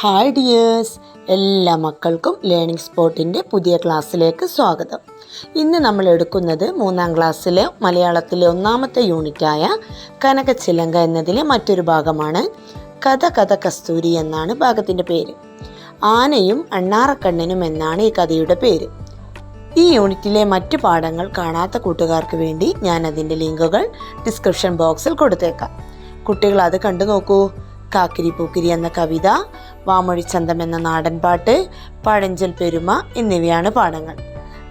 Hi dears എല്ലാ മക്കൾക്കും learning സ്പോട്ടിന്റെ പുതിയ ക്ലാസ്സിലേക്ക് സ്വാഗതം. ഇന്ന് നമ്മൾ എടുക്കുന്നത് മൂന്നാം ക്ലാസ്സിലെ മലയാളത്തിലെ ഒന്നാമത്തെ യൂണിറ്റായ കനകച്ചിലങ്ക എന്നതിലെ മറ്റൊരു ഭാഗമാണ് കഥ കഥ കസ്തൂരി എന്നാണ് ഭാഗത്തിന്റെ പേര്. ആനയും അണ്ണാറക്കണ്ണനും എന്നാണ് ഈ കഥയുടെ പേര്. ഈ യൂണിറ്റിലെ മറ്റു പാഠങ്ങൾ കാണാത്ത കൂട്ടുകാർക്ക് വേണ്ടി ഞാൻ അതിന്റെ ലിങ്കുകൾ ഡിസ്ക്രിപ്ഷൻ ബോക്സിൽ കൊടുത്തേക്കാം. കുട്ടികൾ അത് കണ്ടു നോക്കൂ. കാക്കിരി പൂക്കിരി എന്ന കവിത വാമൊഴിച്ചന്തം എന്ന നാടൻപാട്ട് പഴഞ്ചൽ പെരുമ എന്നിവയാണ് പാഠങ്ങൾ.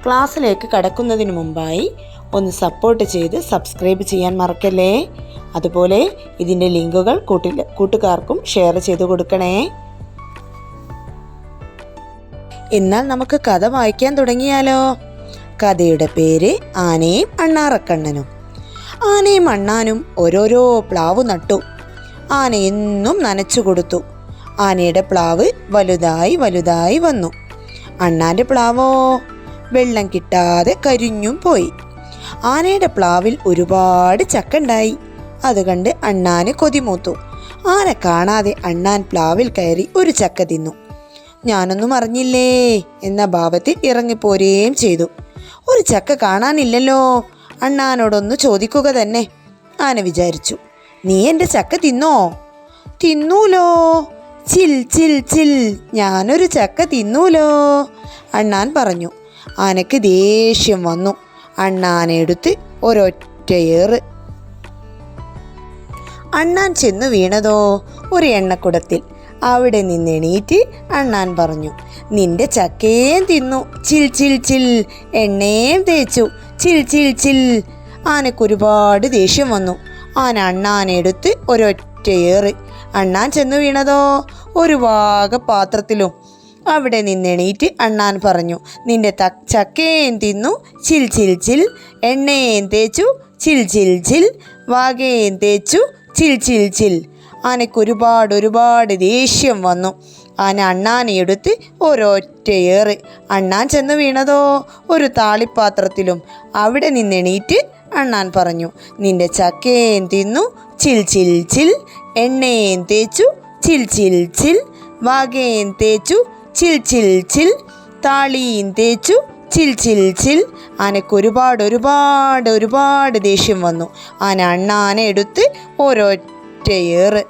ക്ലാസ്സിലേക്ക് കടക്കുന്നതിന് മുമ്പായി ഒന്ന് സപ്പോർട്ട് ചെയ്ത് സബ്സ്ക്രൈബ് ചെയ്യാൻ മറക്കല്ലേ? അതുപോലെ ഇതിന്റെ ലിങ്കുകൾ കൂട്ടി കൂട്ടുകാർക്കും ഷെയർ ചെയ്ത് കൊടുക്കണേ. എന്നാൽ നമുക്ക് കഥ വായിക്കാൻ തുടങ്ങിയാലോ? കഥയുടെ പേര് ആനയും അണ്ണാറക്കണ്ണനും. ആനയും അണ്ണാനും ഓരോരോ പ്ലാവ് നട്ടു. ആന എന്നും നനച്ചു കൊടുത്തു. ആനയുടെ പ്ലാവ് വലുതായി വലുതായി വന്നു. അണ്ണാന്റെ പ്ലാവോ? വെള്ളം കിട്ടാതെ കരിഞ്ഞും പോയി. ആനയുടെ പ്ലാവിൽ ഒരുപാട് ചക്ക ഉണ്ടായി അത് കണ്ട് അണ്ണാന് കൊതിമൂത്തു. ആന കാണാതെ അണ്ണാൻ പ്ലാവിൽ കയറി ഒരു ചക്ക തിന്നു. ഞാനൊന്നും അറിഞ്ഞില്ലേ എന്ന ഭാവത്തിൽ ഇറങ്ങിപ്പോരുകയും ചെയ്തു. ഒരു ചക്ക കാണാനില്ലല്ലോ. അണ്ണാനോടൊന്ന് ചോദിക്കുക തന്നെ ആന വിചാരിച്ചു. നീ എന്റെ ചക്ക തിന്നോ? തിന്നൂലോ. ചിൽ ചിൽ ചിൽ ഞാനൊരു ചക്ക തിന്നൂലോ? അണ്ണാൻ പറഞ്ഞു. ആനയ്ക്ക് ദേഷ്യം വന്നു. അണ്ണാനെടുത്ത് ഒരൊറ്റയേറ് അണ്ണാൻ ചെന്നു വീണതോ? ഒരു എണ്ണക്കുടത്തിൽ. അവിടെ നിന്നെണീറ്റ് അണ്ണാൻ പറഞ്ഞു നിന്റെ ചക്കയും തിന്നു. ചിൽ ചിൽ ചിൽ എണ്ണയും തേച്ചു. ചിൽ ചിൽ ചിൽ. ആനയ്ക്ക് ഒരുപാട് ദേഷ്യം വന്നു. ആന അണ്ണാനെടുത്ത് ഒരൊറ്റയേറ് അണ്ണാൻ ചെന്നു വീണതോ? ഒരു വാഗ പാത്രത്തിലും. അവിടെ നിന്നെണീറ്റ് അണ്ണാൻ പറഞ്ഞു നിന്റെ ത ചക്കയും തിന്നു ചിൽ ചിൽ ചിൽ. എണ്ണയും തേച്ചു ചിൽ ചിൽ ചിൽ. വാകയും തേച്ചു ചിൽ ചിൽ ചിൽ. ആനയ്ക്ക് ഒരുപാട് ഒരുപാട് ദേഷ്യം വന്നു. ആന അണ്ണാനെ എടുത്ത് ഒരൊറ്റയേറ് അണ്ണാൻ ചെന്ന് വീണതോ? ഒരു താളിപ്പാത്രത്തിലും. അവിടെ നിന്നെണീറ്റ് അണ്ണാൻ പറഞ്ഞു നിന്റെ ചക്കയും തിന്നു ചിൽ ചിൽ ചിൽ. എണ്ണയും തേച്ചു ചിൽ ചിൽ ചിൽ. വാകയും തേച്ചു ചിൽ ചിൽ ചിൽ. താളിയും തേച്ചു ചിൽ ചിൽ ചിൽ. ആനയ്ക്ക് ഒരുപാട് ഒരുപാട് ഒരുപാട് ദേഷ്യം വന്നു. ആന അണ്ണാന എടുത്ത് ഒരൊറ്റയേറ്.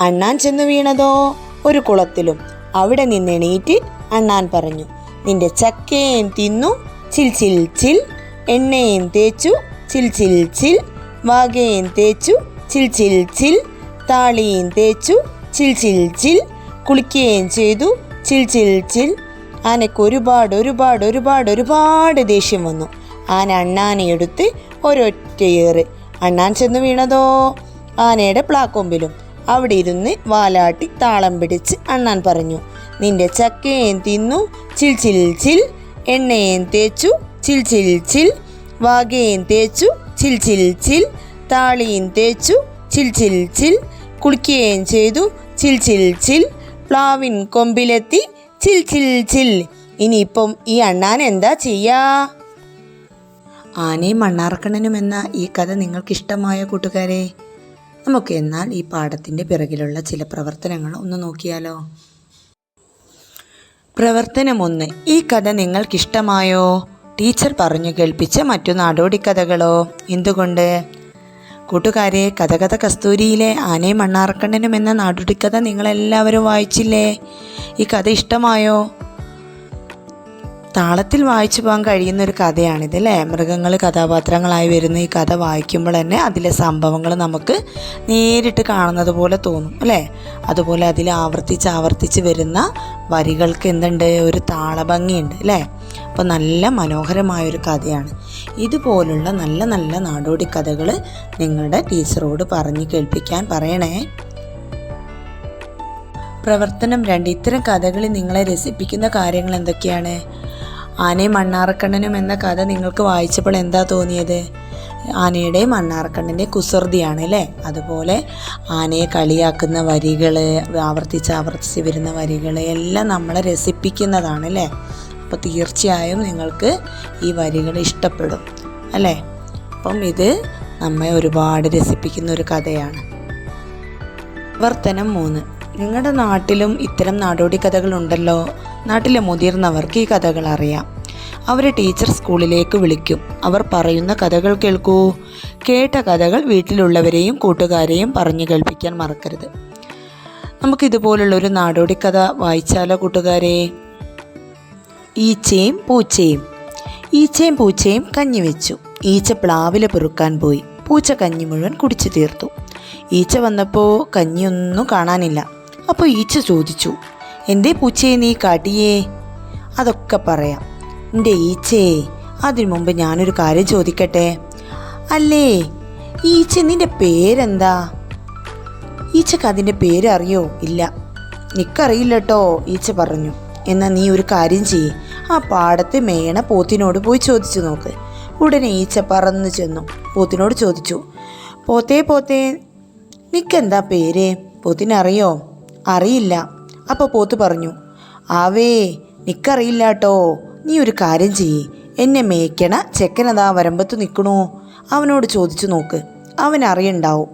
അണ്ണാൻ ചെന്ന് വീണതോ? ഒരു കുളത്തിലും. അവിടെ നിന്നെണീറ്റ് അണ്ണാൻ പറഞ്ഞു നിന്റെ ചക്കയും തിന്നു ചിൽ ചിൽ ചിൽ. എണ്ണയും തേച്ചു ചിൽ ചിൽ ചിൽ. വാകയും തേച്ചു ചിൽ ചിൽ ചിൽ. താളിയും തേച്ചു ചിൽ ചിൽ ചിൽ. കുളിക്കുകയും ചെയ്തു ചിൽ ചിൽ ചിൽ. ആനയ്ക്ക് ഒരുപാട് ഒരുപാട് ഒരുപാട് ഒരുപാട് ദേഷ്യം വന്നു. ആന അണ്ണാനെ എടുത്ത് ഒരൊറ്റയേറ് അണ്ണാൻ ചെന്ന് വീണതോ? ആനയുടെ പ്ലാക്കൊമ്പിലും. അവിടെ ഇരുന്ന് വാലാട്ടി താളം പിടിച്ച് അണ്ണാൻ പറഞ്ഞു നിന്റെ ചക്കയും തിന്നു ചിൽ ചിൽ ചിൽ. എണ്ണയും തേച്ചു ചിൽ ചിൽ ചിൽ. വാകയും തേച്ചു ചിൽ ചിൽ ചിൽ. താളിയും തേച്ചു ചിൽ ചിൽ ചിൽ. കുളിക്കുകയും ചെയ്തു ചിൽ ചിൽ ചിൽ. പ്ലാവിൻ കൊമ്പിലെത്തി ചിൽ ചിൽ ചിൽ. ഇനിയിപ്പം ഈ അണ്ണാൻ എന്താ ചെയ്യാ? ആനയും മണ്ണാർക്കണ്ണനും എന്ന ഈ കഥ നിങ്ങൾക്കിഷ്ടമായ കൂട്ടുകാരെ നമുക്ക് എന്നാൽ ഈ പാഠത്തിന്റെ പിറകിലുള്ള ചില പ്രവർത്തനങ്ങൾ ഒന്ന് നോക്കിയാലോ? പ്രവർത്തനം ഒന്ന് ഈ കഥ നിങ്ങൾക്കിഷ്ടമായോ? ടീച്ചർ പറഞ്ഞു കേൾപ്പിച്ച മറ്റു നാടോടിക്കഥകളോ? എന്തുകൊണ്ട്? കൂട്ടുകാരെ കഥകഥ കസ്തൂരിയിലെ ആനയും മണ്ണാർക്കണ്ണനും എന്ന നാടോടിക്കഥ നിങ്ങളെല്ലാവരും വായിച്ചില്ലേ? ഈ കഥ ഇഷ്ടമായോ? താളത്തിൽ വായിച്ചു പോകാൻ കഴിയുന്ന ഒരു കഥയാണിത് അല്ലേ? മൃഗങ്ങൾ കഥാപാത്രങ്ങളായി വരുന്ന ഈ കഥ വായിക്കുമ്പോൾ തന്നെ അതിലെ സംഭവങ്ങൾ നമുക്ക് നേരിട്ട് കാണുന്നത് പോലെ തോന്നും അല്ലേ? അതുപോലെ അതിൽ ആവർത്തിച്ച് ആവർത്തിച്ച് വരുന്ന വരികൾക്ക് എന്തുണ്ട്? ഒരു താളഭംഗിയുണ്ട് അല്ലേ? അപ്പോൾ നല്ല മനോഹരമായൊരു കഥയാണ്. ഇതുപോലുള്ള നല്ല നല്ല നാടോടി കഥകൾ നിങ്ങളുടെ ടീച്ചറോട് പറഞ്ഞ് കേൾപ്പിക്കാൻ പറയണേ. പ്രവർത്തനം രണ്ട് ഇത്തരം കഥകളിൽ നിങ്ങളെ രസിപ്പിക്കുന്ന കാര്യങ്ങൾ എന്തൊക്കെയാണ്? ആനയും മണ്ണാറക്കണ്ണനും എന്ന കഥ നിങ്ങൾക്ക് വായിച്ചപ്പോൾ എന്താ തോന്നിയത്? ആനയുടെയും മണ്ണാർക്കണ്ണന്റെ കുസൃതിയാണ് അല്ലേ? അതുപോലെ ആനയെ കളിയാക്കുന്ന വരികൾ ആവർത്തിച്ച് ആവർത്തിച്ച് വരുന്ന വരികൾ എല്ലാം നമ്മളെ രസിപ്പിക്കുന്നതാണ് അല്ലേ? അപ്പോൾ തീർച്ചയായും നിങ്ങൾക്ക് ഈ വരികൾ ഇഷ്ടപ്പെടും അല്ലേ? അപ്പം ഇത് നമ്മെ ഒരുപാട് രസിപ്പിക്കുന്ന ഒരു കഥയാണ്. വർത്തനം മൂന്ന്. നിങ്ങളുടെ നാട്ടിലും ഇത്തരം നാടോടി കഥകളുണ്ടല്ലോ നാട്ടിലെ മുതിർന്നവർക്ക് ഈ കഥകൾ അറിയാം. അവർ ടീച്ചർ സ്കൂളിലേക്ക് വിളിക്കും. അവർ പറയുന്ന കഥകൾ കേൾക്കൂ. കേട്ട കഥകൾ വീട്ടിലുള്ളവരെയും കൂട്ടുകാരെയും പറഞ്ഞു കേൾപ്പിക്കാൻ മറക്കരുത്. നമുക്കിതുപോലുള്ള ഒരു നാടോടി കഥ വായിച്ചാലോ കൂട്ടുകാരെ? ഈച്ചയും പൂച്ചയും. ഈച്ചയും പൂച്ചയും കഞ്ഞി വെച്ചു. ഈച്ച പ്ലാവില പെറുക്കാൻ പോയി. പൂച്ച കഞ്ഞി മുഴുവൻ കുടിച്ചു തീർത്തു. ഈച്ച വന്നപ്പോൾ കഞ്ഞിയൊന്നും കാണാനില്ല. അപ്പോൾ ഈച്ച ചോദിച്ചു എന്റെ പൂച്ചയെ നീ കാട്ടിയേ? അതൊക്കെ പറയാം. എന്റെ ഈച്ചയെ അതിനു മുമ്പ് ഞാനൊരു കാര്യം ചോദിക്കട്ടെ? അല്ലേ ഈച്ച നിന്റെ പേരെന്താ? ഈച്ചക്ക് അതിന്റെ പേര് അറിയോ ഇല്ല. നിക്കറിയില്ല കേട്ടോ ഈച്ച പറഞ്ഞു. എന്നാൽ നീ ഒരു കാര്യം ചെയ്യ്. ആ പാടത്തെ മേണ പോത്തിനോട് പോയി ചോദിച്ചു നോക്ക്. ഉടനെ ഈച്ച പറന്നു ചെന്നു. പോത്തിനോട് ചോദിച്ചു പോത്തേ പോത്തേ നിക്കെന്താ പേര്? പോത്തിനറിയോ? അറിയില്ല. അപ്പോൾ പോത്ത് പറഞ്ഞു ആവേ നിക്കറിയില്ല കേട്ടോ നീ ഒരു കാര്യം ചെയ്യ്. എന്നെ മേയ്ക്കണ ചെക്കനതാ വരമ്പത്ത് നിൽക്കണോ അവനോട് ചോദിച്ചു നോക്ക്. അവൻ അറിയണ്ടാവും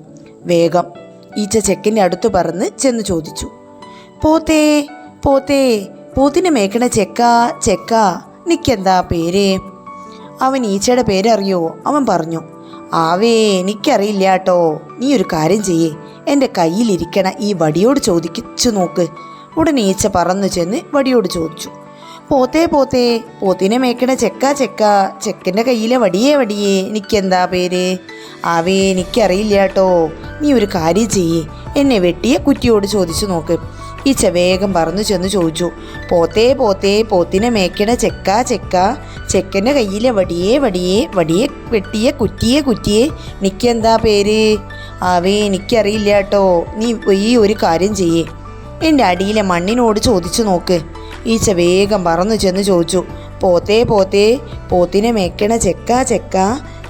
വേഗം. ഈച്ച ചെക്കന്റെ അടുത്ത് പറന്ന് ചെന്ന് ചോദിച്ചു പോത്തേ പോത്തേ പോത്തിനെ മേക്കണ ചെക്ക ചെക്ക നിക്കെന്താ പേര്? അവൻ ഈച്ചയുടെ പേരറിയോ അവൻ പറഞ്ഞു ആവേ എനിക്കറിയില്ല കേട്ടോ നീ ഒരു കാര്യം ചെയ്യേ. എന്റെ കയ്യിലിരിക്കണ ഈ വടിയോട് ചോദിച്ചു നോക്ക്. ഉടനെ ഈച്ച പറന്നു ചെന്ന് വടിയോട് ചോദിച്ചു പോത്തേ പോത്തേ പോത്തിനെ മേക്കണ ചെക്ക ചെക്ക ചെക്കന്റെ കയ്യിലെ വടിയേ വടിയേ എനിക്കെന്താ പേര്? ആവേ എനിക്കറിയില്ല കേട്ടോ നീ ഒരു കാര്യം ചെയ്യേ. എന്നെ വെട്ടിയ കുറ്റിയോട് ചോദിച്ചു നോക്ക്. ഈച്ച വേഗം പറന്നു ചെന്ന് ചോദിച്ചു പോത്തേ പോത്തേ പോത്തിനെ മേക്കണ ചെക്ക ചെക്ക ചെക്കന്റെ കയ്യിലെ വടിയേ വടിയേ വടിയെ വെട്ടിയ കുറ്റിയെ കുറ്റിയെ നിക്കെന്താ പേര്? ആവേ എനിക്കറിയില്ല കേട്ടോ നീ ഈ ഒരു കാര്യം ചെയ്യേ. എന്റെ അടിയിലെ മണ്ണിനോട് ചോദിച്ചു നോക്ക്. ഈച്ച വേഗം പറന്നു ചെന്ന് ചോദിച്ചു പോത്തേ പോത്തേ പോത്തിനെ മേക്കണ ചെക്ക ചെക്ക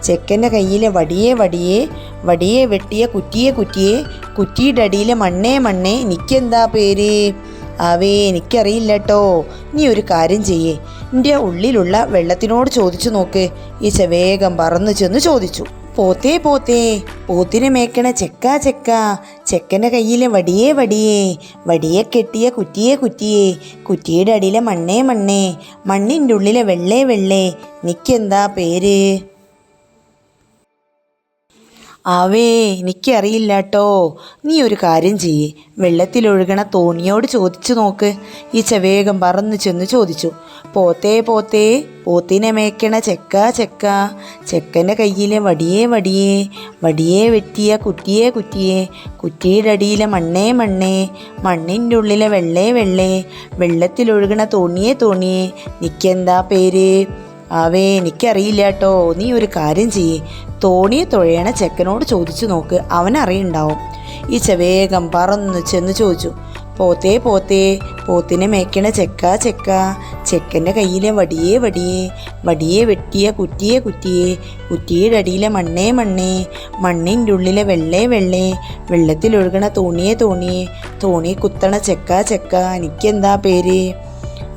ചെക്കന്റെ കയ്യിലെ വടിയെ വടിയെ വടിയെ വെട്ടിയ കുറ്റിയെ കുറ്റിയെ കുറ്റിയുടെ അടിയിലെ മണ്ണേ മണ്ണേ എനിക്കെന്താ പേര്? അവേ എനിക്കറിയില്ല കേട്ടോ നീ ഒരു കാര്യം ചെയ്യേ. എന്റെ ഉള്ളിലുള്ള വെള്ളത്തിനോട് ചോദിച്ചു നോക്ക്. ഈശ വേഗം പറന്നു ചെന്ന് ചോദിച്ചു. പോത്തേ പോത്തേ. പോത്തിനെ മേക്കണ ചെക്ക ചെക്ക. ചെക്കന്റെ കയ്യിലെ വടിയേ വടിയേ വടിയെ കെട്ടിയ കുറ്റിയെ കുറ്റിയെ കുറ്റിയുടെ അടിയിലെ മണ്ണേ മണ്ണേ മണ്ണിന്റെ ഉള്ളിലെ വെള്ളേ വെള്ളേ. നിക്കെന്താ പേര്? ആവേ എനിക്കറിയില്ല കേട്ടോ നീ ഒരു കാര്യം ചെയ്യേ. വെള്ളത്തിലൊഴുകണ തോണിയോട് ചോദിച്ചു നോക്ക്. ഈച്ച വേഗം പറന്നു ചെന്ന് ചോദിച്ചു. പോത്തേ പോത്തേ പോത്തിനെ മേക്കണ ചെക്ക ചെക്ക. ചെക്കന്റെ കയ്യിലെ വടിയേ വടിയേ. വടിയേ വെട്ടിയ കുറ്റിയേ കുറ്റിയേ. കുറ്റിയുടെ അടിയിലെ മണ്ണേ മണ്ണേ. മണ്ണിന്റെ ഉള്ളിലെ വെള്ളേ വെള്ളേ. വെള്ളത്തിലൊഴുകണ തോണിയേ തോണിയേ. നിക്കെന്താ പേര്? ആവേ എനിക്കറിയില്ല കേട്ടോ. നീ ഒരു കാര്യം ചെയ്യേ. തോണിയെ തുഴയണ ചെക്കനോട് ചോദിച്ചു നോക്ക്. അവനറിയുണ്ടാവും ഈച്ച വേഗം പറന്നു ചെന്ന് ചോദിച്ചു. പോത്തേ പോത്തേ. പോത്തിനെ മേക്കണ ചെക്ക ചെക്ക. ചെക്കന്റെ കയ്യിലെ വടിയേ വടിയേ. വടിയേ വെട്ടിയ കുറ്റിയെ കുറ്റിയെ. കുറ്റിയുടെ അടിയിലെ മണ്ണേ മണ്ണേ. മണ്ണിന്റെ ഉള്ളിലെ വെള്ളേ വെള്ളേ. വെള്ളത്തിലൊഴുകണ തോണിയെ തോണിയെ. തോണി കുത്തണ ചെക്ക ചെക്ക. എനിക്കെന്താ പേര്?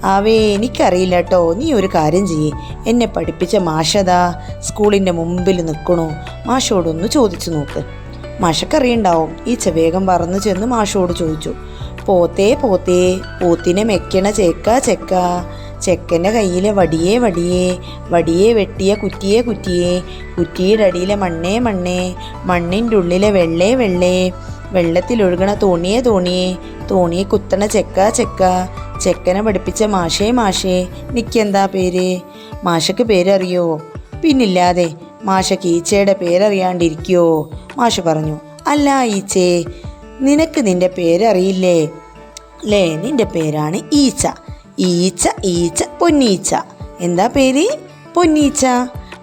ആവേ എനിക്കറിയില്ല കേട്ടോ നീ ഒരു കാര്യം ചെയ്യേ. എന്നെ പഠിപ്പിച്ച മാഷതാ സ്കൂളിന്റെ മുമ്പിൽ നിൽക്കണു. മാഷോടൊന്ന് ചോദിച്ചു നോക്ക്. മാഷക്കറിയുണ്ടാവും. ഈ വേഗം പറന്നു ചെന്ന് മാഷോട് ചോദിച്ചു. പോത്തേ പോത്തേ പോത്തിനെ മെക്കണ ചെക്ക ചെക്ക. ചെക്കന്റെ കയ്യിലെ വടിയേ വടിയേ. വടിയേ വെട്ടിയ കുറ്റിയെ കുറ്റിയെ. കുറ്റിയുടെ അടിയിലെ മണ്ണേ മണ്ണേ. മണ്ണിന്റെ ഉള്ളിലെ വെള്ളേ വെള്ളേ. വെള്ളത്തിലൊഴുകണ തോണിയെ തോണിയെ. തോണിയെ കുത്തണ ചെക്ക ചെക്ക. ചെക്കനെ പഠിപ്പിച്ച മാഷേ മാഷേ നിക്കെന്താ പേര്? മാഷക്ക് പേരറിയോ? പിന്നില്ലാതെ മാഷക്ക് ഈച്ചയുടെ പേരറിയാണ്ടിരിക്കോ? മാഷ പറഞ്ഞു അല്ല ഈച്ചേ നിനക്ക് നിന്റെ പേരറിയില്ലേ? ലേ നിന്റെ പേരാണ് ഈച്ച. ഈച്ച ഈച്ച പൊന്നീച്ച. എന്താ പേര്? പൊന്നീച്ച.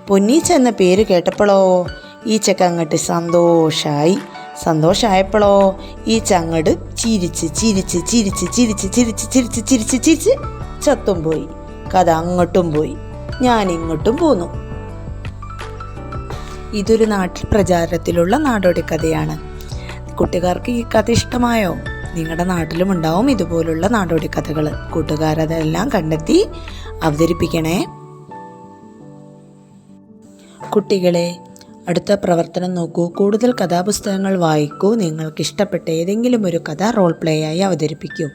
പൊന്നീച്ച എന്ന പേര് കേട്ടപ്പോഴോ ഈച്ചക്ക് അങ്ങോട്ട് സന്തോഷായി. സന്തോഷമായപ്പോഴോ ഈ ചങ്ങട് ചിരിച്ച് ചിരിച്ച് ചിരിച്ച് ചിരിച്ച് ചിരിച്ച് ചിരിച്ച് ചിരിച്ച് ചിരിച്ച് ചത്തും പോയി. കഥ അങ്ങോട്ടും പോയി. ഞാൻ ഇങ്ങോട്ടും പോന്നു. ഇതൊരു നാട്ടിൽ പ്രചാരത്തിലുള്ള നാടോടി കഥയാണ്. കുട്ടികാർക്ക് ഈ കഥ ഇഷ്ടമായോ? നിങ്ങളുടെ നാട്ടിലും ഉണ്ടാവും ഇതുപോലുള്ള നാടോടി കഥകൾ കൂട്ടുകാരതെല്ലാം കണ്ടെത്തി അവതരിപ്പിക്കണേ. കുട്ടികളെ അടുത്ത പ്രവർത്തനം നോക്കൂ. കൂടുതൽ കഥാപുസ്തകങ്ങൾ വായിക്കൂ. നിങ്ങൾക്ക് ഇഷ്ടപ്പെട്ട ഏതെങ്കിലും ഒരു കഥ റോൾ പ്ലേ ആയി അവതരിപ്പിക്കൂ.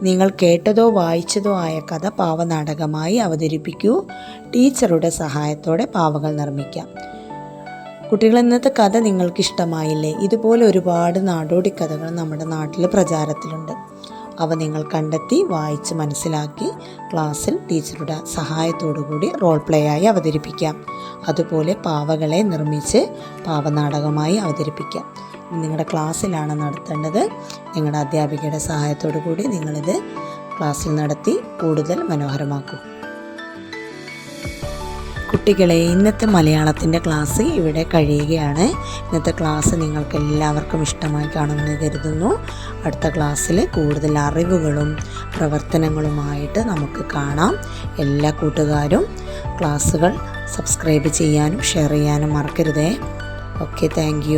നിങ്ങൾ കേട്ടതോ വായിച്ചതോ ആയ കഥ പാവനാടകമായി അവതരിപ്പിക്കൂ. ടീച്ചറുടെ സഹായത്തോടെ പാവകൾ നിർമ്മിക്കാം. കുട്ടികൾ ഇന്നത്തെ കഥ നിങ്ങൾക്ക് ഇഷ്ടമായില്ലേ? ഇതുപോലെ ഒരുപാട് നാടോടി കഥകൾ നമ്മുടെ നാട്ടിൽ പ്രചാരത്തിലുണ്ട്. അവ നിങ്ങൾ കണ്ടെത്തി വായിച്ച് മനസ്സിലാക്കി ക്ലാസ്സിൽ ടീച്ചറുടെ സഹായത്തോടു കൂടി റോൾ പ്ലേ ആയി അവതരിപ്പിക്കാം. അതുപോലെ പാവകളെ നിർമ്മിച്ച് പാവനാടകമായി അവതരിപ്പിക്കാം. നിങ്ങളുടെ ക്ലാസ്സിലാണ് നടത്തേണ്ടത്. നിങ്ങളുടെ അധ്യാപികയുടെ സഹായത്തോടു കൂടി നിങ്ങളിത് ക്ലാസ്സിൽ നടത്തി കൂടുതൽ മനോഹരമാക്കും. കുട്ടികളെ ഇന്നത്തെ മലയാളത്തിന്റെ ക്ലാസ് ഇവിടെ കഴിയുകയാണ്. ഇന്നത്തെ ക്ലാസ് നിങ്ങൾക്ക് എല്ലാവർക്കും ഇഷ്ടമായി കാണുമെന്ന് കരുതുന്നു. അടുത്ത ക്ലാസ്സിൽ കൂടുതൽ അറിവുകളും പ്രവർത്തനങ്ങളുമായിട്ട് നമുക്ക് കാണാം. എല്ലാ കൂട്ടുകാരും ക്ലാസ്സുകൾ സബ്സ്ക്രൈബ് ചെയ്യാനും ഷെയർ ചെയ്യാനും മറക്കരുതേ. Okay thank